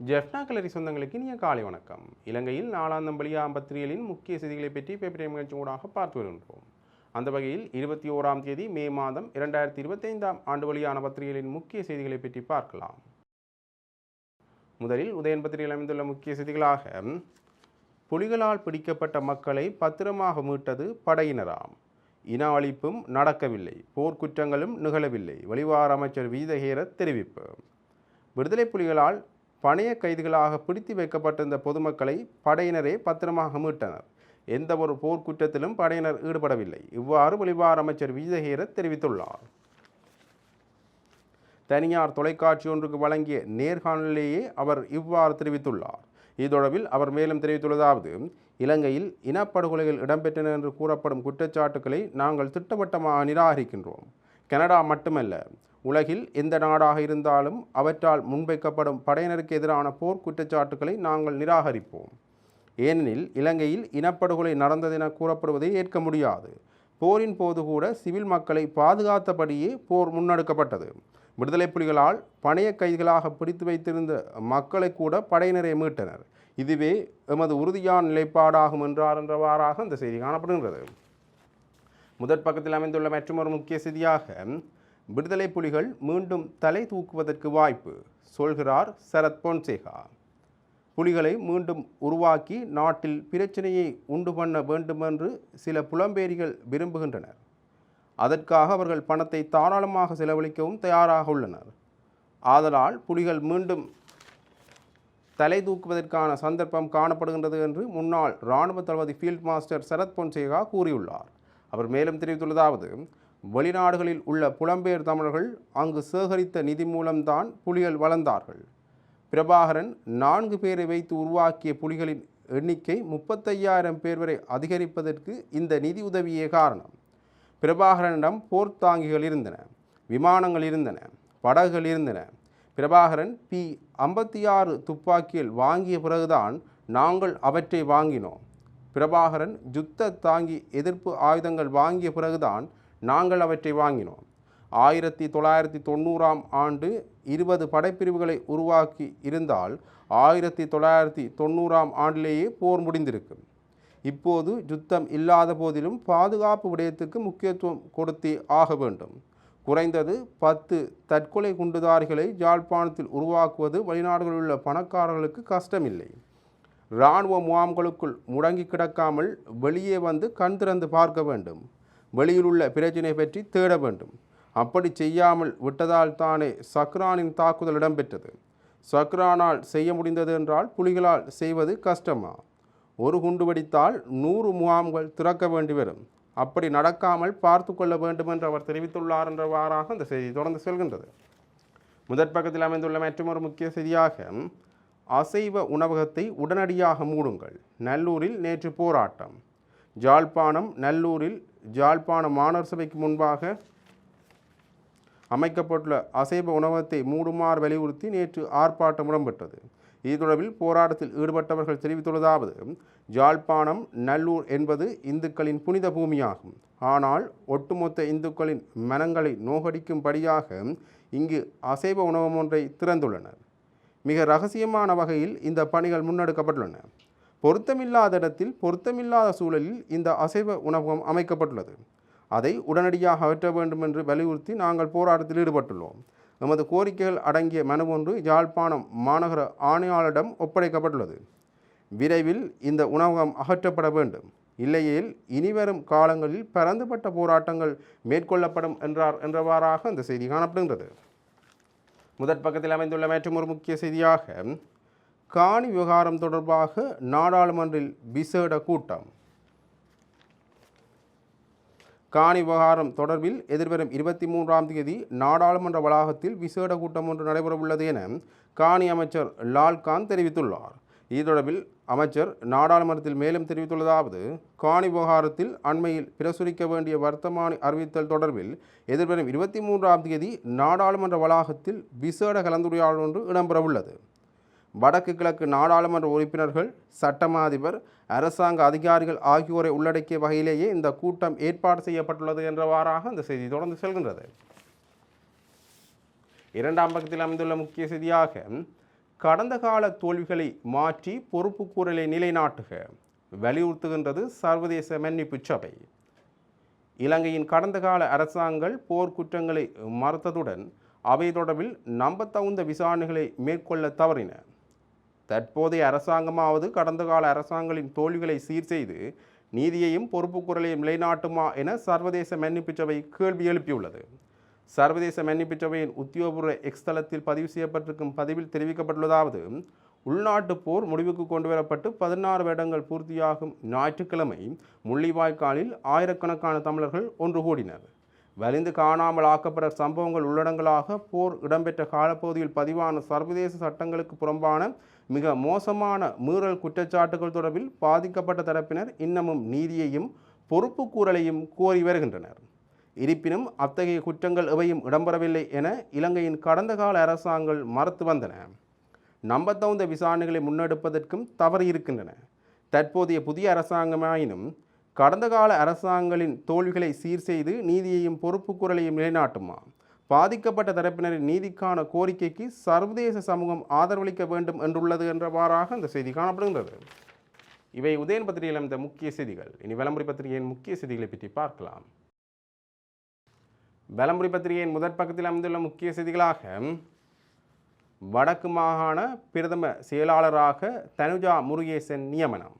ஜெஃப்னா கலரி சொந்தங்களுக்கு இனிய காலை வணக்கம். இலங்கையில் நாளாந்தம் பலியாம் பத்திரிகைகளின் முக்கிய செய்திகளை பற்றி பேப்பரை நிகழ்ச்சி ஊடாக பார்த்து வருகின்றோம். அந்த வகையில் இருபத்தி ஓராம் தேதி மே மாதம் இரண்டாயிரத்தி இருபத்தைந்தாம் ஆண்டு வழியான பத்திரிகைகளின் முக்கிய செய்திகளை பற்றி பார்க்கலாம். முதலில் உதயன் பத்திரிகையில் அமைந்துள்ள முக்கிய செய்திகளாக புலிகளால் பிடிக்கப்பட்ட மக்களை பத்திரமாக மீட்டது படையினராம். இன அழிப்பும் நடக்கவில்லை போர்க்குற்றங்களும் நிகழவில்லை வெளிவார அமைச்சர் வீதஹேர தெரிவிப்பு. விடுதலை புலிகளால் பணைய கைதிகளாக பிடித்து வைக்கப்பட்டிருந்த பொதுமக்களை படையினரே பத்திரமாக மீட்டனர். எந்த ஒரு போர்க்குற்றத்திலும் படையினர் ஈடுபடவில்லை. இவ்வாறு வெளிவார அமைச்சர் வீதஹேர தெரிவித்துள்ளார். தனியார் தொலைக்காட்சி ஒன்றுக்கு வழங்கிய நேர்காணலிலேயே அவர் இவ்வாறு தெரிவித்துள்ளார். இது தொடர்பில் அவர் மேலும் தெரிவித்துள்ளதாவது இலங்கையில் இனப்படுகொலைகள் இடம்பெற்றன என்று கூறப்படும் குற்றச்சாட்டுக்களை நாங்கள் திட்டவட்டமாக நிராகரிக்கின்றோம். கனடா மட்டுமல்ல உலகில் எந்த நாடாக இருந்தாலும் அவற்றால் முன்வைக்கப்படும் படையினருக்கு எதிரான போர் குற்றச்சாட்டுக்களை நாங்கள் நிராகரிப்போம். ஏனெனில் இலங்கையில் இனப்படுகொலை நடந்ததென கூறப்படுவதை ஏற்க முடியாது. போரின் போது கூட சிவில் மக்களை பாதுகாத்தபடியே போர் முன்னெடுக்கப்பட்டது. விடுதலை புலிகளால் பணைய கைதிகளாக பிடித்து வைத்திருந்த மக்களை கூட படையினரை மீட்டனர். இதுவே எமது உறுதியான நிலைப்பாடாகும் என்றார் என்றவாறாக இந்த செய்தி காணப்படுகின்றது. முதற் பக்கத்தில் அமைந்துள்ள மற்றொரு முக்கிய செய்தியாக விடுதலை புலிகள் மீண்டும் தலை தூக்குவதற்கு வாய்ப்பு சொல்கிறார் சரத் பொன்சேகா. புலிகளை மீண்டும் உருவாக்கி நாட்டில் பிரச்சனையை உண்டு பண்ண வேண்டுமென்று சில புலம்பேரிகள் விரும்புகின்றனர். அதற்காக அவர்கள் பணத்தை தாராளமாக செலவழிக்கவும் தயாராக உள்ளனர். ஆதலால் புலிகள் மீண்டும் தலை தூக்குவதற்கான சந்தர்ப்பம் காணப்படுகின்றது என்று முன்னாள் இராணுவ தளபதி ஃபீல்ட் மாஸ்டர் சரத் பொன்சேகா கூறியுள்ளார். அவர் மேலும் தெரிவித்துள்ளதாவது வெளிநாடுகளில் உள்ள புலம்பெயர் தமிழர்கள் அங்கு சேகரித்த நிதி மூலம்தான் புலிகள் வளர்ந்தார்கள். பிரபாகரன் நான்கு பேரை வைத்து உருவாக்கிய புலிகளின் எண்ணிக்கை முப்பத்தையாயிரம் பேர் வரை அதிகரிப்பதற்கு இந்த நிதி உதவியே காரணம். பிரபாகரனிடம் போர்த்தாங்கிகள் இருந்தன விமானங்கள் இருந்தன படகுகள் இருந்தன. பிரபாகரன் பி ஐம்பத்தி ஆறு துப்பாக்கிகள் வாங்கிய பிறகுதான் நாங்கள் அவற்றை வாங்கினோம். பிரபாகரன் யுத்த தாங்கி எதிர்ப்பு ஆயுதங்கள் வாங்கிய பிறகுதான் நாங்கள் அவற்றை வாங்கினோம். ஆயிரத்தி தொள்ளாயிரத்தி தொண்ணூறாம் ஆண்டு இருபது படைப்பிரிவுகளை உருவாக்கி இருந்தால் ஆயிரத்தி தொள்ளாயிரத்தி தொண்ணூறாம் ஆண்டிலேயே போர் முடிந்திருக்கும். இப்போது யுத்தம் இல்லாத போதிலும் பாதுகாப்பு விடயத்துக்கு முக்கியத்துவம் கொடுத்தே ஆக வேண்டும். குறைந்தது பத்து தற்கொலை குண்டுதாரிகளை யாழ்ப்பாணத்தில் உருவாக்குவது வெளிநாடுகளில் உள்ள பணக்காரர்களுக்கு கஷ்டமில்லை. இராணுவ முகாம்களுக்குள் முடங்கி கிடக்காமல் வெளியே வந்து கண் திறந்து பார்க்க வேண்டும். வெளியில் உள்ள பிரச்சினை பற்றி தேட வேண்டும். அப்படி செய்யாமல் விட்டதால் தானே சக்ரானின் தாக்குதல் இடம்பெற்றது. சக்ரானால் செய்ய முடிந்தது என்றால் புலிகளால் செய்வது கஷ்டமா? ஒரு குண்டு வெடித்தால் நூறு முகாம்கள் திறக்க வேண்டி வரும். அப்படி நடக்காமல் பார்த்து கொள்ள வேண்டும் என்று அவர் தெரிவித்துள்ளார் என்றவாறாக அந்த செய்தி தொடர்ந்து செல்கின்றது. முதற் பக்கத்தில் அமைந்துள்ள மற்றொரு முக்கிய செய்தியாக அசைவ உணவகத்தை உடனடியாக மூடுங்கள். நல்லூரில் நேற்று போராட்டம். ஜாழ்ப்பாணம் நல்லூரில் ஜாழ்ப்பாண மாணவர் சபைக்கு முன்பாக அமைக்கப்பட்டுள்ள அசைவ உணவகத்தை மூடுமாறு வலியுறுத்தி நேற்று ஆர்ப்பாட்டம் இடம்பெற்றது. இது தொடர்பில் போராட்டத்தில் ஈடுபட்டவர்கள் தெரிவித்துள்ளதாவது ஜாழ்ப்பாணம் நல்லூர் என்பது இந்துக்களின் புனித பூமியாகும். ஆனால் ஒட்டுமொத்த இந்துக்களின் மனங்களை நோகடிக்கும்படியாக இங்கு அசைவ உணவகம் ஒன்றை திறந்துள்ளனர். மிக ரகசியமான வகையில் இந்த பணிகள் முன்னெடுக்கப்பட்டுள்ளன. பொருத்தமில்லாத இடத்தில் பொருத்தமில்லாத சூழலில் இந்த அசைவ உணவகம் அமைக்கப்பட்டுள்ளது. அதை உடனடியாக அகற்ற வேண்டும் என்று வலியுறுத்தி நாங்கள் போராட்டத்தில் ஈடுபட்டுள்ளோம். எமது கோரிக்கைகள் அடங்கிய மனு ஒன்று யாழ்ப்பாணம் மாநகர ஆணையாளரிடம் ஒப்படைக்கப்பட்டுள்ளது. விரைவில் இந்த உணவகம் அகற்றப்பட வேண்டும். இல்லையேல் இனிவரும் காலங்களில் பரந்துபட்ட போராட்டங்கள் மேற்கொள்ளப்படும் என்றார் என்றவாறாக இந்த செய்தி காணப்படுகின்றது. முதற் பக்கத்தில் அமைந்துள்ள மற்றும் ஒரு முக்கிய செய்தியாக காணி விவகாரம் தொடர்பாக நாடாளுமன்றில் விசேட கூட்டம். காணி விவகாரம் தொடர்பில் எதிர்வரும் இருபத்தி மூன்றாம் தேதி நாடாளுமன்ற வளாகத்தில் விசேட கூட்டம் ஒன்று நடைபெறவுள்ளது என காணி அமைச்சர் லால்காந்த் தெரிவித்துள்ளார். இது தொடர்பில் அமைச்சர் நாடாளுமன்றத்தில் மேலும் தெரிவித்துள்ளதாவது காணி விவகாரத்தில் அண்மையில் பிரசுரிக்க வேண்டிய வர்த்தமானி அறிவித்தல் தொடர்பில் எதிர்வரும் இருபத்தி மூன்றாம் தேதி நாடாளுமன்ற வளாகத்தில் விசேட கலந்துரையாடல் ஒன்று இடம்பெறவுள்ளது. வடக்கு கிழக்கு நாடாளுமன்ற உறுப்பினர்கள் சட்டமா அதிபர் அரசாங்க அதிகாரிகள் ஆகியோரை உள்ளடக்கிய வகையிலேயே இந்த கூட்டம் ஏற்பாடு செய்யப்பட்டுள்ளது என்றவாறாக இந்த செய்தி தொடர்ந்து செல்கின்றது. இரண்டாம் பக்கத்தில் அமைந்துள்ள முக்கிய செய்தியாக கடந்த கால தோல்விகளை மாற்றி பொறுப்புக்கூறலை நிலைநாட்டுக வலியுறுத்துகின்றது சர்வதேச மன்னிப்பு சபை. இலங்கையின் கடந்த கால அரசாங்கங்கள் போர்க்குற்றங்களை மறுத்ததுடன் அவை தொடர்பில் நம்பத்தகுந்த விசாரணைகளை மேற்கொள்ள தவறின. தற்போதைய அரசாங்கமாவது கடந்த கால அரசாங்கங்களின் தோல்விகளை சீர் செய்து நீதியையும் பொறுப்புக்குறலையும் நிலைநாட்டுமா என சர்வதேச மன்னிப்பு சபை கேள்வி எழுப்பியுள்ளது. சர்வதேச மன்னிப்பு சபையின் உத்தியோகபூர்வ எக்ஸ் தளத்தில் பதிவு செய்யப்பட்டிருக்கும் பதிவில் தெரிவிக்கப்பட்டுள்ளதாவது உள்நாட்டு போர் முடிவுக்கு கொண்டு வரப்பட்டு பதினாறு வருடங்கள் பூர்த்தியாகும் ஞாயிற்றுக்கிழமை முள்ளிவாய்க்காலில் ஆயிரக்கணக்கான தமிழர்கள் ஒன்று கூடினர். வலிந்து காணாமல் ஆக்கப்பட்ட சம்பவங்கள் உள்ளடங்களாக போர் இடம்பெற்ற காலப்பகுதியில் பதிவான சர்வதேச சட்டங்களுக்கு புறம்பான மிக மோசமான மீறல் குற்றச்சாட்டுகள் தொடர்பில் பாதிக்கப்பட்ட தரப்பினர் இன்னமும் நீதியையும் பொறுப்பு கூறலையும் கோரி வருகின்றனர். இருப்பினும் அத்தகைய குற்றங்கள் எவையும் இடம்பெறவில்லை என இலங்கையின் கடந்த கால அரசாங்கங்கள் மறுத்து வந்தன. நம்பத்தகுந்த விசாரணைகளை முன்னெடுப்பதற்கும் தவறு இருக்கின்றன தற்போதைய புதிய அரசாங்கமாயினும் கடந்த கால அரசாங்கங்களின் தோல்விகளை சீர் செய்து நீதியையும் பொறுப்புக்குறலையும் நிலைநாட்டுமா? பாதிக்கப்பட்ட தரப்பினரின் நீதிக்கான கோரிக்கைக்கு சர்வதேச சமூகம் ஆதரவளிக்க வேண்டும் என்றுள்ளது என்றவாறாக இந்த செய்தி காணப்படுகின்றது. இவை உதயன் பத்திரிகையில் அமைந்த முக்கிய செய்திகள். இனி விளம்பரி பத்திரிகையின் முக்கிய செய்திகளை பற்றி பார்க்கலாம். விளம்பரி பத்திரிகையின் முதற் பக்கத்தில் அமைந்துள்ள முக்கிய செய்திகளாக வடக்கு மாகாண பிரதம செயலாளராக தனுஜா முருகேசன் நியமனம்.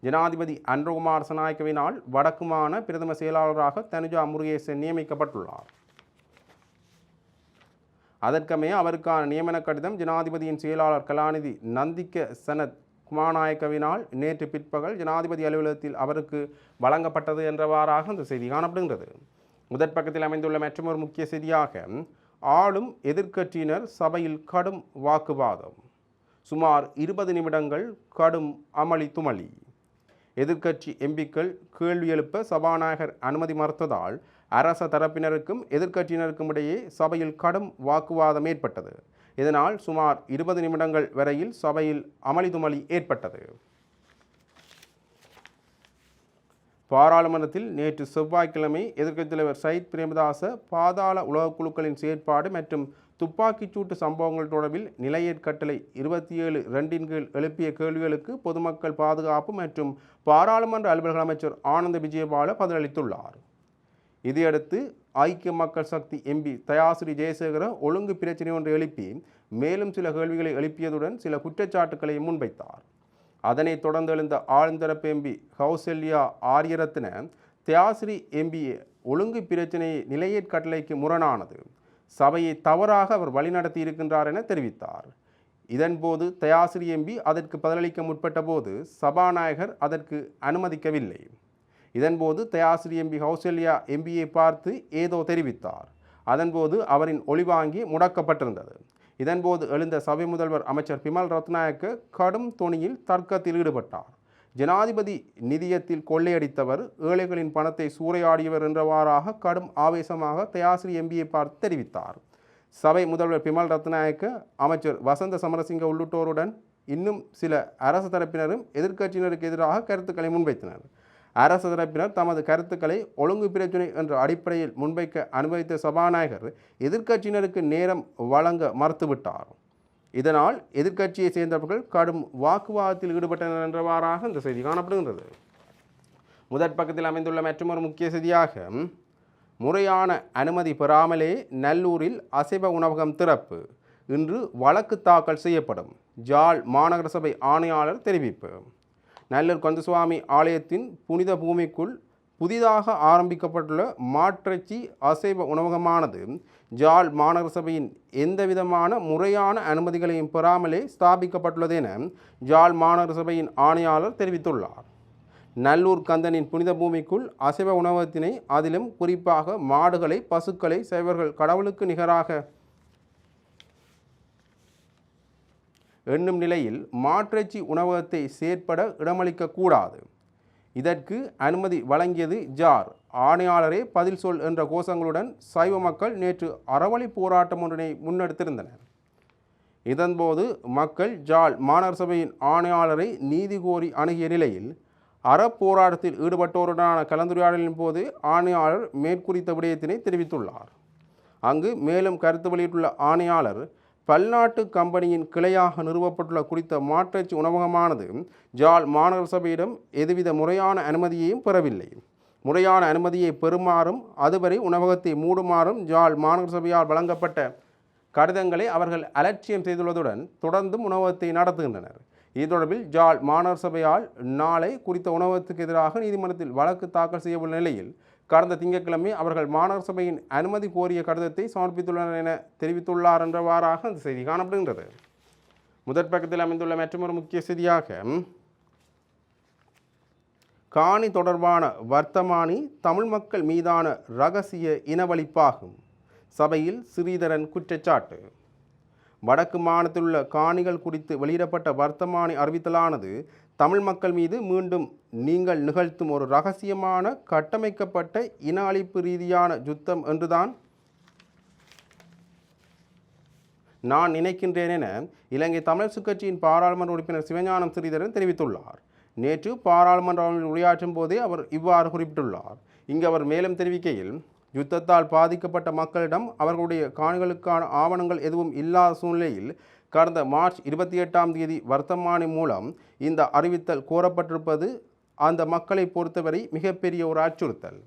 ஜனாதிபதி அன்றகுமார் சநாயக்கவினால் வடக்கு பிரதம செயலாளராக தனுஜா முருகேசன் நியமிக்கப்பட்டுள்ளார். அதற்கமே அவருக்கான நியமன கடிதம் ஜனாதிபதியின் செயலாளர் கலாநிதி நந்திக்க சனத் குமாநாயக்கவினால் நேற்று பிற்பகல் ஜனாதிபதி அலுவலகத்தில் அவருக்கு வழங்கப்பட்டது என்றவாறாக இந்த செய்தி காணப்படுகின்றது. முதற் பக்கத்தில் அமைந்துள்ள மற்றொரு முக்கிய செய்தியாக ஆளும் எதிர்க்கட்சியினர் சபையில் கடும் வாக்குவாதம். சுமார் இருபது நிமிடங்கள் கடும் அமளி துமளி. எதிர்க்கட்சி எம்பிக்கள் கேள்வி எழுப்ப சபாநாயகர் அனுமதி மறுத்ததால் அரச தரப்பினருக்கும் எதிர்க்கட்சியினருக்கும் இடையே சபையில் கடும் வாக்குவாதம் ஏற்பட்டது. இதனால் சுமார் இருபது நிமிடங்கள் வரையில் சபையில் அமளிதுமளி ஏற்பட்டது. பாராளுமன்றத்தில் நேற்று செவ்வாய்க்கிழமை எதிர்க்கட்சித் தலைவர் சயித் பிரேமதாச பாதாள உலகக் குழுக்களின் செயற்பாடு மற்றும் துப்பாக்கிச்சூட்டு சம்பவங்கள் தொடர்பில் நிலையற் கட்டளை இருபத்தி ஏழு ரெண்டின் கீழ் எழுப்பிய கேள்விகளுக்கு பொதுமக்கள் பாதுகாப்பு மற்றும் பாராளுமன்ற அலுவலக அமைச்சர் ஆனந்த விஜயபால பதிலளித்துள்ளார். இதையடுத்து ஐக்கிய மக்கள் சக்தி எம்பி தயாசிரி ஜெயசேகர ஒழுங்கு பிரச்சினை ஒன்று எழுப்பி மேலும் சில கேள்விகளை எழுப்பியதுடன் சில குற்றச்சாட்டுக்களை முன்வைத்தார். அதனைத் தொடர்ந்து எழுந்த ஆழ்ந்தரப்பு எம்பி கௌசல்யா ஆரியரத்ன தியாசிரி எம்பி ஒழுங்கு பிரச்சினை நிலையேற்கட்டளைக்கு முரணானது. சபையை தவறாக அவர் வழிநடத்தி இருக்கின்றார் என தெரிவித்தார். இதன்போது தயாசிரி எம்பி அதற்கு பதிலளிக்க முற்பட்ட போது சபாநாயகர் அதற்கு அனுமதிக்கவில்லை. இதன்போது தயாசிரி எம்பி கௌசல்யா எம்பியை பார்த்து ஏதோ தெரிவித்தார். அதன்போது அவரின் ஒளிவாங்கி முடக்கப்பட்டிருந்தது. இதன்போது எழுந்த சபை முதல்வர் அமைச்சர் பிமல் ரத்நாயக்க கடும் தொனியில் தர்க்கத்தில் ஈடுபட்டார். ஜனாதிபதி நிதியத்தில் கொள்ளையடித்தவர் ஏழைகளின் பணத்தை சூறையாடியவர் என்றவாறாக கடும் ஆவேசமாக தயாசிரி எம்பியை பார்த்து தெரிவித்தார். சபை முதல்வர் பிமல் ரத்நாயக்க அமைச்சர் வசந்த சமரசிங்க உள்ளிட்டோருடன் இன்னும் சில அரசு தரப்பினரும் எதிர்க்கட்சியினருக்கு எதிராக கருத்துக்களை முன்வைத்தனர். அரசு தரப்பினர் தமது கருத்துக்களை ஒழுங்கு பிரச்சினை என்ற அடிப்படையில் முன்வைக்க அனுமதித்த சபாநாயகர் எதிர்க்கட்சியினருக்கு நேரம் வழங்க மறுத்துவிட்டார். இதனால் எதிர்க்கட்சியை சேர்ந்தவர்கள் கடும் வாக்குவாதத்தில் ஈடுபட்டனர் என்றவாறாக இந்த செய்தி காணப்படுகின்றது. முதற் பக்கத்தில் அமைந்துள்ள மற்றொரு முக்கிய செய்தியாக முறையான அனுமதி பெறாமலே நல்லூரில் அசைவ உணவகம் திறப்பு. இன்று வழக்கு தாக்கல் செய்யப்படும். ஜாழ் மாநகர சபை ஆணையாளர் தெரிவிப்பு. நல்லூர் கந்தசுவாமி ஆலயத்தின் புனித பூமிக்குள் புதிதாக ஆரம்பிக்கப்பட்டுள்ள மாற்றச்சி அசைவ உணவகமானது ஜாழ் மாநகர சபையின் எந்தவிதமான முறையான அனுமதிகளையும் பெறாமலே ஸ்தாபிக்கப்பட்டுள்ளது என ஜாழ் மாநகர சபையின் ஆணையாளர் தெரிவித்துள்ளார். நல்லூர் கந்தனின் புனித பூமிக்குள் அசைவ உணவகத்தினை அதிலும் குறிப்பாக மாடுகளை பசுக்களை சைவர்கள் கடவுளுக்கு நிகராக எண்ணும் நிலையில் மாற்றச்சி உணவகத்தை செயற்பட இடமளிக்கக்கூடாது இதற்கு அனுமதி வழங்கியது ஜார். ஆணையாளரே பதில் சொல் என்ற கோஷங்களுடன் சைவ மக்கள் நேற்று அறவழி போராட்டம் ஒன்றினை முன்னெடுத்திருந்தனர். இதன்போது மக்கள் ஜால் மாநகர சபையின் ஆணையாளரை நீதி கோரி அணுகிய நிலையில் அறப்போராட்டத்தில் ஈடுபட்டோருடனான கலந்துரையாடலின் போது ஆணையாளர் மேற்குறித்த விடயத்தினை தெரிவித்துள்ளார். அங்கு மேலும் கருத்து வெளியிட்டுள்ள ஆணையாளர் பல்நாட்டு கம்பெனியின் கிளையாக நிறுவப்பட்டுள்ள குறித்த மாற்றச்சி உணவகமானது ஜால் மாநகர சபையிடம் எதுவித முறையான அனுமதியையும் பெறவில்லை. முறையான அனுமதியை பெறுமாறும் அதுவரை உணவகத்தை மூடுமாறும் ஜால் மாநகர சபையால் வழங்கப்பட்ட கடிதங்களை அவர்கள் அலட்சியம் செய்துள்ளதுடன் தொடர்ந்தும் உணவகத்தை நடத்துகின்றனர். இது தொடர்பில் ஜால் மாநகர சபையால் நாளை குறித்த உணவகத்துக்கு எதிராக நீதிமன்றத்தில் வழக்கு தாக்கல் செய்யவுள்ள நிலையில் கடந்த திங்கட்கிழமை அவர்கள் மாநகர சபையின் அனுமதி கோரிய கடிதத்தை சமர்ப்பித்துள்ளனர் என தெரிவித்துள்ளார் என்றவாறாக அந்த செய்தி காணப்படுகின்றது. முதற் பக்கத்தில் அமைந்துள்ள மற்றொரு முக்கிய செய்தியாக காணி தொடர்பான வர்த்தமானி தமிழ் மக்கள் மீதான ரகசிய இனவழிப்பாகும் சபையில் ஸ்ரீதரன் குற்றச்சாட்டு. வடக்கு மாநிலத்தில் உள்ள காணிகள் குறித்து வெளியிடப்பட்ட வர்த்தமானி அறிவித்தலானது தமிழ் மக்கள் மீது மீண்டும் நீங்கள் நிகழ்த்தும் ஒரு ரகசியமான கட்டமைக்கப்பட்ட இன அழிப்பு ரீதியான யுத்தம் என்றுதான் நான் நினைக்கின்றேன் என இலங்கை தமிழ் கட்சியின் பாராளுமன்ற உறுப்பினர் சிவஞானம் ஸ்ரீதரன் தெரிவித்துள்ளார். நேற்று பாராளுமன்ற உரையாற்றும் போதே அவர் இவ்வாறு குறிப்பிட்டுள்ளார். இங்கு அவர் மேலும் தெரிவிக்கையில் யுத்தத்தால் பாதிக்கப்பட்ட மக்களிடம் அவர்களுடைய காணிகளுக்கான ஆவணங்கள் எதுவும் இல்லாத சூழ்நிலையில் கடந்த மார்ச் இருபத்தி எட்டாம் தேதி வர்த்தமானி மூலம் இந்த அறிவித்தல் கோரப்பட்டிருப்பது அந்த மக்களை பொறுத்தவரை மிகப்பெரிய ஒரு அச்சுறுத்தல்.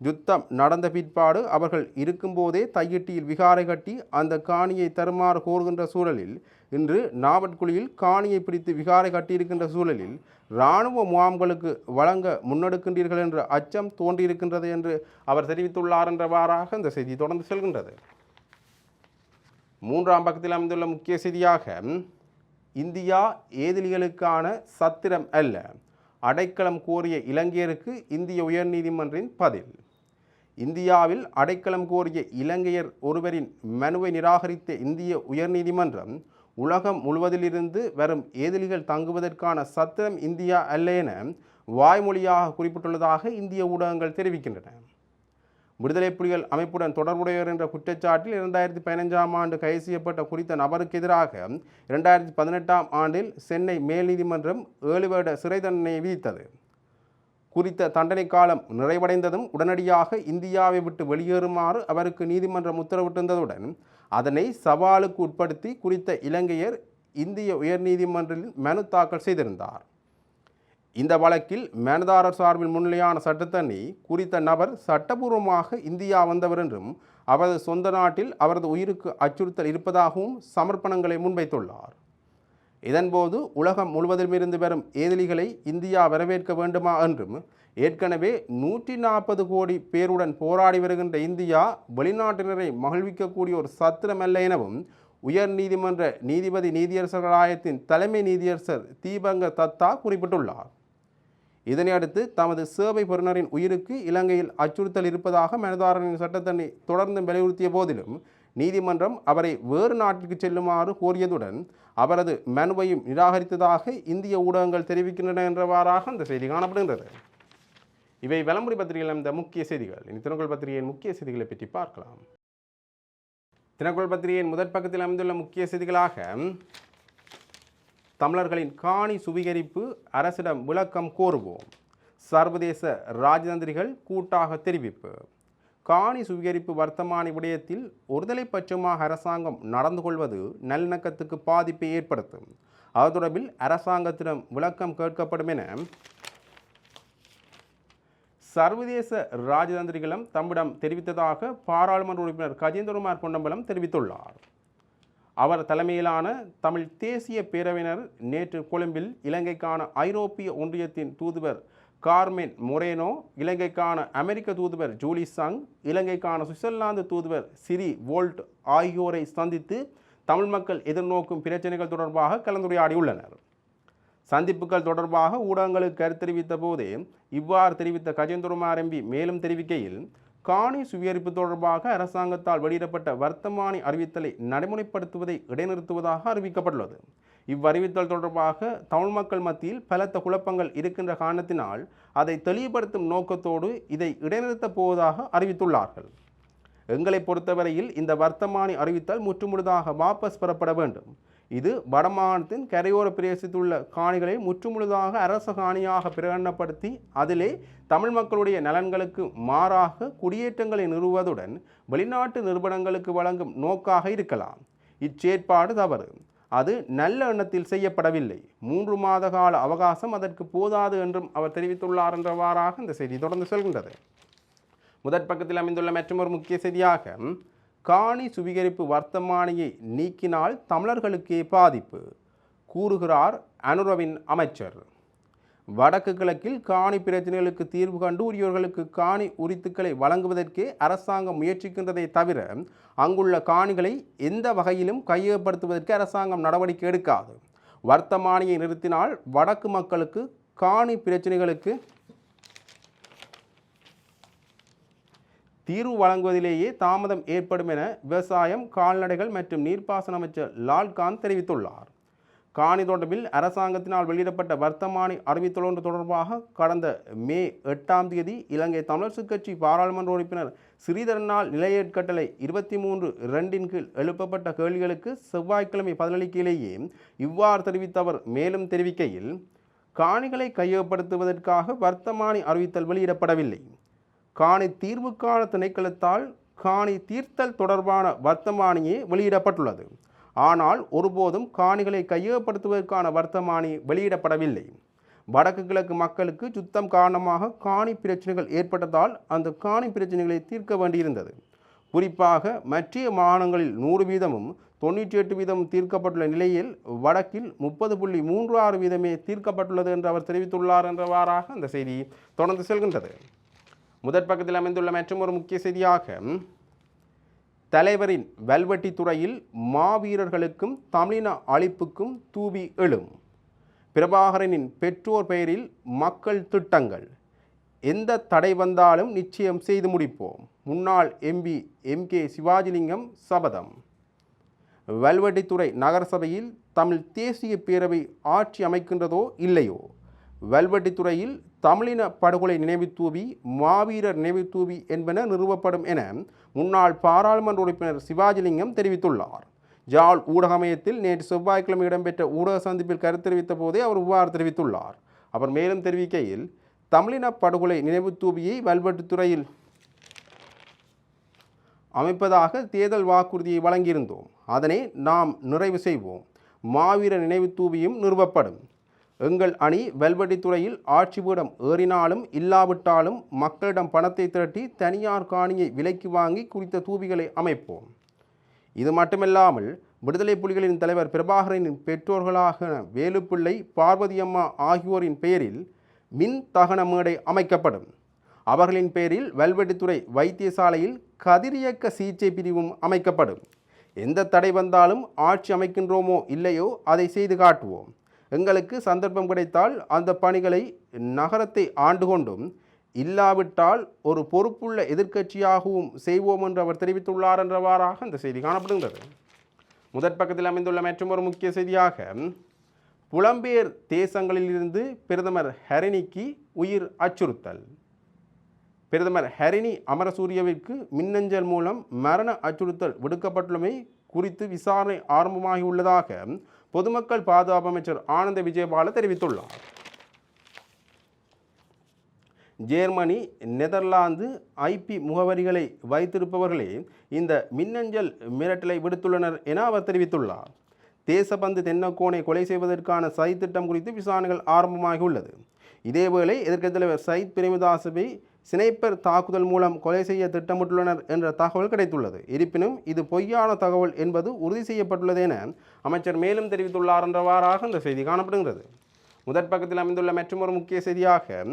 யுத்தம் நடந்த பிற்பாடு அவர்கள் இருக்கும்போதே தையிட்டியில் விகாரை கட்டி அந்த காணியை தருமாறு கோருகின்ற சூழலில் இன்று நாவட்குழியில் காணியை பிடித்து விகாரை கட்டியிருக்கின்ற சூழலில் இராணுவ முகாம்களுக்கு வழங்க முன்னெடுக்கின்றீர்கள் என்ற அச்சம் தோன்றியிருக்கின்றது என்று அவர் தெரிவித்துள்ளார் என்றவாறாக இந்த செய்தி தொடர்ந்து செல்கின்றது. மூன்றாம் பக்கத்தில் அமைந்துள்ள முக்கிய செய்தியாக இந்தியா ஏதிலிகளுக்கான சத்திரம் அல்ல அடைக்கலம் கோரிய இலங்கையருக்கு இந்திய உயர்நீதிமன்றின் பதில். இந்தியாவில் அடைக்கலம் கோரிய இலங்கையர் ஒருவரின் மனுவை நிராகரித்த இந்திய உயர்நீதிமன்றம் உலகம் முழுவதிலிருந்து வரும் ஏதிலிகள் தங்குவதற்கான சத்திரம் இந்தியா அல்ல என வாய்மொழியாக குறிப்பிட்டுள்ளதாக இந்திய ஊடகங்கள் தெரிவிக்கின்றன. விடுதலை புலிகள் அமைப்புடன் தொடர்புடையவர் என்ற குற்றச்சாட்டில் இரண்டாயிரத்தி பதினஞ்சாம் ஆண்டு கைது செய்யப்பட்ட குறித்த நபருக்கு எதிராக இரண்டாயிரத்தி பதினெட்டாம் ஆண்டில் சென்னை மேல் நீதிமன்றம் ஏழு வருட சிறை தண்டனை விதித்தது. குறித்த தண்டனை காலம் நிறைவடைந்ததும் உடனடியாக இந்தியாவை விட்டு வெளியேறுமாறு அவருக்கு நீதிமன்றம் உத்தரவிட்டிருந்ததுடன் அதனை சவாலுக்கு உட்படுத்தி குறித்த இலங்கையர் இந்திய உயர்நீதிமன்றில் மனு தாக்கல் செய்திருந்தார். இந்த வழக்கில் மனுதாரர் சார்பில் முன்னிலையான சட்டத்தண்ணி குறித்த நபர் சட்டபூர்வமாக இந்தியா வந்தவர் என்றும் அவரது சொந்த நாட்டில் அவரது உயிருக்கு அச்சுறுத்தல் இருப்பதாகவும் சமர்ப்பணங்களை முன்வைத்துள்ளார். இதன்போது உலகம் முழுவதிலுமிருந்து வரும் ஏதிலிகளை இந்தியா வரவேற்க வேண்டுமா என்றும் ஏற்கனவே நூற்றி நாற்பது கோடி பேருடன் போராடி வருகின்ற இந்தியா வெளிநாட்டினரை மகிழ்விக்கக்கூடிய ஒரு சத்திரமல்ல எனவும் உயர் நீதிமன்ற நீதிபதி நீதியரசர்கள் ஆயத்தின் தலைமை நீதியரசர் தீபங்க தத்தா குறிப்பிட்டுள்ளார். இதனை அடுத்து தமது சேவை பெறுநரின் உயிருக்கு இலங்கையில் அச்சுறுத்தல் இருப்பதாக மனதாரனின் சட்டத்தண்ணி தொடர்ந்து வலியுறுத்திய போதிலும் நீதிமன்றம் அவரை வேறு நாட்டிற்கு செல்லுமாறு கோரியதுடன் அவரது மனுவையும் நிராகரித்ததாக இந்திய ஊடகங்கள் தெரிவிக்கின்றன என்றவாறாக அந்த செய்தி காணப்படுகின்றது. இவை விளம்பரி பத்திரிகையில் இந்த முக்கிய செய்திகள். இனி தினக்குள் பத்திரிகையின் முக்கிய செய்திகளை பற்றி பார்க்கலாம். தினக்குள் பத்திரிகையின் முதற் பக்கத்தில் அமைந்துள்ள முக்கிய செய்திகளாக தமிழர்களின் காணி சுவீகரிப்பு அரசிடம் விளக்கம் கோருவோம். சர்வதேச ராஜதந்திரிகள் கூட்டாக தெரிவிப்பு. காணி சுவீகரிப்பு வர்த்தமானி விடயத்தில் ஒருதலை பட்சமாக அரசாங்கம் நடந்து கொள்வது நல்லிணக்கத்துக்கு பாதிப்பை ஏற்படுத்தும். அது தொடர்பில் அரசாங்கத்திடம் விளக்கம் கேட்கப்படும் என சர்வதேச ராஜதந்திரிகளும் தம்மிடம் தெரிவித்ததாக பாராளுமன்ற உறுப்பினர் கஜேந்திரகுமார் பொன்னம்பலம் தெரிவித்துள்ளார். அவர் தலைமையிலான தமிழ் தேசிய பேரவையினர் நேற்று கொழும்பில் இலங்கைக்கான ஐரோப்பிய ஒன்றியத்தின் தூதுவர் கார்மென் மொரேனோ இலங்கைக்கான அமெரிக்க தூதுவர் ஜூலி சங் இலங்கைக்கான சுவிட்சர்லாந்து தூதுவர் சிரி வோல்ட் ஆகியோரை சந்தித்து தமிழ் மக்கள் எதிர்நோக்கும் பிரச்சனைகள் தொடர்பாக கலந்துரையாடியுள்ளனர். சந்திப்புகள் தொடர்பாக ஊடகங்களுக்கு கருத்து தெரிவித்த போதே இவ்வாறு தெரிவித்த கஜேந்திரகுமார் எம்பி மேலும் தெரிவிக்கையில் காணி சுவீகரிப்பு தொடர்பாக அரசாங்கத்தால் வெளியிடப்பட்ட வர்த்தமானி அறிவித்தலை நடைமுறைப்படுத்துவதை இடைநிறுத்துவதாக அறிவிக்கப்பட்டுள்ளது. இவ்வறிவித்தல் தொடர்பாக தமிழ் மக்கள் மத்தியில் பலத்த குழப்பங்கள் இருக்கின்ற காரணத்தினால் அதை தெளிவுபடுத்தும் நோக்கத்தோடு இதை இடைநிறுத்தப் போவதாக அறிவித்துள்ளார்கள். எங்களை பொறுத்தவரையில் இந்த வர்த்தமானி அறிவித்தல் முற்றுமுழுதாக வாபஸ் பெறப்பட வேண்டும். இது வடமாகாணத்தின் கரையோர பிரதேசத்துள்ள காணிகளை முற்றுமுழுதாக அரச காணியாக பிரகடனப்படுத்தி அதிலே தமிழ் மக்களுடைய நலன்களுக்கு மாறாக குடியேற்றங்களை நிறுவுவதுடன் வெளிநாட்டு நிறுவனங்களுக்கு வழங்கும் நோக்காக இருக்கலாம். இச்சேற்பாடு தவறு. அது நல்ல எண்ணத்தில் செய்யப்படவில்லை. மூன்று மாத கால அவகாசம் அதற்கு போதாது என்றும் அவர் தெரிவித்துள்ளார் என்றவாறாக இந்த செய்தி தொடர்ந்து செல்கின்றது. முதற் பக்கத்தில் அமைந்துள்ள மற்றொரு முக்கிய செய்தியாக காணி சுவீகரிப்பு வர்த்தமானியை நீக்கினால் தமிழர்களுக்கே பாதிப்பு கூறுகிறார் அனுரவின் அமைச்சர். வடக்கு கிழக்கில் காணி பிரச்சனைகளுக்கு தீர்வு கண்டு உரியவர்களுக்கு காணி உரித்துக்களை வழங்குவதற்கே அரசாங்கம் முயற்சிக்கின்றதை தவிர அங்குள்ள காணிகளை எந்த வகையிலும் கையகப்படுத்துவதற்கு அரசாங்கம் நடவடிக்கை எடுக்காது. வர்த்தமானியை நிறுத்தினால் வடக்கு மக்களுக்கு காணி பிரச்சனைகளுக்கு தீர்வு வழங்குவதிலேயே தாமதம் ஏற்படும் என விவசாயம் கால்நடைகள் மற்றும் நீர்ப்பாசன அமைச்சர் லால்காந்த் தெரிவித்துள்ளார். காணி தொடர்பில் அரசாங்கத்தினால் வெளியிடப்பட்ட வர்த்தமானி அறிவித்தல் ஒன்று தொடர்பாக கடந்த மே எட்டாம் தேதி இலங்கை தமிழர் கட்சி பாராளுமன்ற உறுப்பினர் ஸ்ரீதரனால் நிலையேற்கட்டளை இருபத்தி மூன்று இரண்டின் கீழ் எழுப்பப்பட்ட கேள்விகளுக்கு செவ்வாய்க்கிழமை பதிலளிக்கையிலேயே இவ்வாறு தெரிவித்த அவர். மேலும் தெரிவிக்கையில் காணிகளை கையகப்படுத்துவதற்காக வர்த்தமானி அறிவித்தல் வெளியிடப்படவில்லை. காணி தீர்வுக்கான திணைக்களத்தால் காணி தீர்த்தல் தொடர்பான வர்த்தமானியே வெளியிடப்பட்டுள்ளது. ஆனால் ஒருபோதும் காணிகளை கையகப்படுத்துவதற்கான வர்த்தமானி வெளியிடப்படவில்லை. வடக்கு கிழக்கு மக்களுக்கு சுத்தம் காரணமாக காணி பிரச்சனைகள் ஏற்பட்டதால் அந்த காணி பிரச்சனைகளை தீர்க்க வேண்டியிருந்தது. குறிப்பாக மற்றிய மாகாணங்களில் நூறு வீதமும் தொண்ணூற்றி எட்டு வீதமும் தீர்க்கப்பட்டுள்ள நிலையில் வடக்கில் முப்பது புள்ளி மூன்று ஆறு வீதமே தீர்க்கப்பட்டுள்ளது என்று அவர் தெரிவித்துள்ளார் என்றவாறாக அந்த செய்தி தொடர்ந்து செல்கின்றது. முதற் பக்கத்தில் அமைந்துள்ள மற்றும் ஒரு முக்கிய செய்தியாக தலைவரின் வல்வெட்டி துறையில் மாவீரர்களுக்கும் தமிழின அழிப்புக்கும் தூவி எழும். பிரபாகரனின் பெற்றோர் பெயரில் மக்கள் திட்டங்கள். எந்த தடை வந்தாலும் நிச்சயம் செய்து முடிப்போம். முன்னாள் எம்பி எம் கே சிவாஜிலிங்கம் சபதம். வல்வெட்டித்துறை நகரசபையில் தமிழ் தேசிய பேரவை ஆட்சி அமைக்கின்றதோ இல்லையோ? வல்வெட்டித்துறையில் தமிழின படுகொலை நினைவு தூவி மாவீரர் நினைவு தூவி என்பன நிறுவப்படும் என முன்னாள் பாராளுமன்ற உறுப்பினர் சிவாஜிலிங்கம் தெரிவித்துள்ளார். ஜால் ஊடகமயத்தில் நேற்று செவ்வாய்க்கிழமை இடம்பெற்ற ஊடக சந்திப்பில் கருத்து தெரிவித்த போதே அவர் இவ்வாறு தெரிவித்துள்ளார். அவர் மேலும் தெரிவிக்கையில் தமிழின படுகொலை நினைவு தூவியை வல்வெட்டுத்துறையில் அமைப்பதாக தேர்தல் வாக்குறுதியை வழங்கியிருந்தோம். அதனை நாம் நிறைவு செய்வோம். மாவீர நினைவு தூவியும் நிறுவப்படும். எங்கள் அணி வெல்வெட்டித்துறையில் துறையில் ஆட்சி ஏறினாலும் இல்லாவிட்டாலும் மக்களிடம் பணத்தை திரட்டி தனியார் காணியை விலைக்கு வாங்கி குறித்த தூவிகளை அமைப்போம். இது மட்டுமல்லாமல் விடுதலை புலிகளின் தலைவர் பிரபாகரனின் பெற்றோர்களாக வேலுப்பிள்ளை பார்வதியம்மா ஆகியோரின் பெயரில் மின் தகன மேடை அமைக்கப்படும். அவர்களின் பெயரில் வல்வெட்டித்துறை வைத்தியசாலையில் கதிரியக்க சிகிச்சை பிரிவும் அமைக்கப்படும். எந்த தடை வந்தாலும் ஆட்சி அமைக்கின்றோமோ இல்லையோ அதை செய்து காட்டுவோம். எங்களுக்கு சந்தர்ப்பம் கிடைத்தால் அந்த பணிகளை நகரத்தை ஆண்டு கொண்டும் இல்லாவிட்டால் ஒரு பொறுப்புள்ள எதிர்க்கட்சியாகவும் செய்வோம் என்று அவர் தெரிவித்துள்ளார் என்றவாறாக அந்த செய்தி காணப்படுகின்றது. முதற் பக்கத்தில் அமைந்துள்ள மற்றும் ஒரு முக்கிய செய்தியாக புலம்பெயர் தேசங்களிலிருந்து பிரதமர் ஹரிணிக்கு உயிர் அச்சுறுத்தல். பிரதமர் ஹரிணி அமரசூரியவிற்கு மின்னஞ்சல் மூலம் மரண அச்சுறுத்தல் விடுக்கப்பட்டுள்ளமை குறித்து விசாரணை ஆரம்பமாகியுள்ளதாக பொதுமக்கள் பாதுகாப்பு அமைச்சர் ஆனந்த விஜயபால தெரிவித்துள்ளார். ஜெர்மனி நெதர்லாந்து ஐபி முகவரிகளை வைத்திருப்பவர்களே இந்த மின்னஞ்சல் மிரட்டலை விடுத்துள்ளனர் என அவர் தெரிவித்துள்ளார். தேசபந்து தென்னக்கோனை கொலை செய்வதற்கான சைத் திட்டம் குறித்து விசாரணைகள் ஆரம்பமாகியுள்ளது. இதேவேளை எதிர்க்கட்சித் தலைவர் சயித் பிரேமதாசவை சினைப்பர் தாக்குதல் மூலம் கொலை செய்ய திட்டமிட்டுள்ளனர் என்ற தகவல் கிடைத்துள்ளது. இருப்பினும் இது பொய்யான தகவல் என்பது உறுதி செய்யப்பட்டுள்ளது என அமைச்சர் மேலும் தெரிவித்துள்ளார் என்றவாறாக இந்த செய்தி காணப்படுகிறது முதற் பக்கத்தில் அமைந்துள்ள மற்றொரு முக்கிய செய்தியாக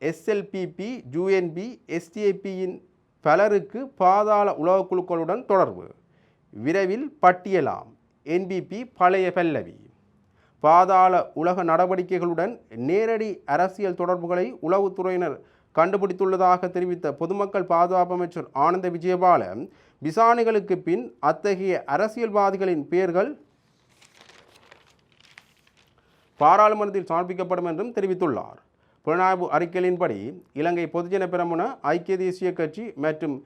எஸ்எல்பிபி ஜூஎன்பி எஸ்டிஐபியின் பலருக்கு பாதாள உலகக் குழுக்களுடன் தொடர்பு. விரைவில் பட்டியலாம். என்பிபி பழைய பல்லவி. பாதாள உலக நடவடிக்கைகளுடன் நேரடி அரசியல் தொடர்புகளை உளவுத்துறையினர் கண்டுபிடித்துள்ளதாக தெரிவித்த பொதுமக்கள் பாதுகாப்பு அமைச்சர் ஆனந்த விஜயபால விசாரணைகளுக்கு பின் அத்தகைய அரசியல்வாதிகளின் பெயர்கள் பாராளுமன்றத்தில் சமர்ப்பிக்கப்படும் என்றும் தெரிவித்துள்ளார். புலனாய்வு அறிக்கையின்படி இலங்கை பொதுஜன பெரமுன ஐக்கிய தேசிய கட்சி மற்றும்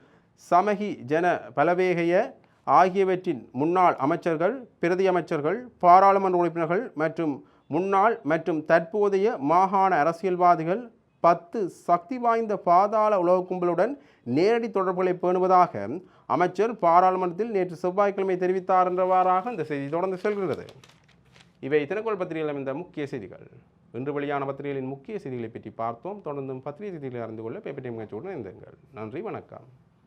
சமகி ஜன பலவேகைய ஆகியவற்றின் முன்னாள் அமைச்சர்கள் பிரதி அமைச்சர்கள் பாராளுமன்ற உறுப்பினர்கள் மற்றும் முன்னாள் மற்றும் தற்போதைய மாகாண அரசியல்வாதிகள் பத்து சக்தி வாய்ந்த பாதாள உலக கும்பலுடன் நேரடி தொடர்புகளை பேணுவதாக அமைச்சர் பாராளுமன்றத்தில் நேற்று செவ்வாய்க்கிழமை தெரிவித்தார் என்றவாறாக இந்த செய்தி தொடர்ந்து செல்கிறது இவை தினக்கோள் பத்திரிகையில் இந்த முக்கிய செய்திகள். இன்று வெளியான பத்திரிகைகளின் முக்கிய செய்திகளை பற்றி பார்த்தோம். தொடர்ந்தும் பத்திரிகை செய்திகளை அறிந்து கொள்ள பேப்பர் டைம் நிகழ்ச்சியுடன் இருந்தீர்கள் நன்றி வணக்கம்.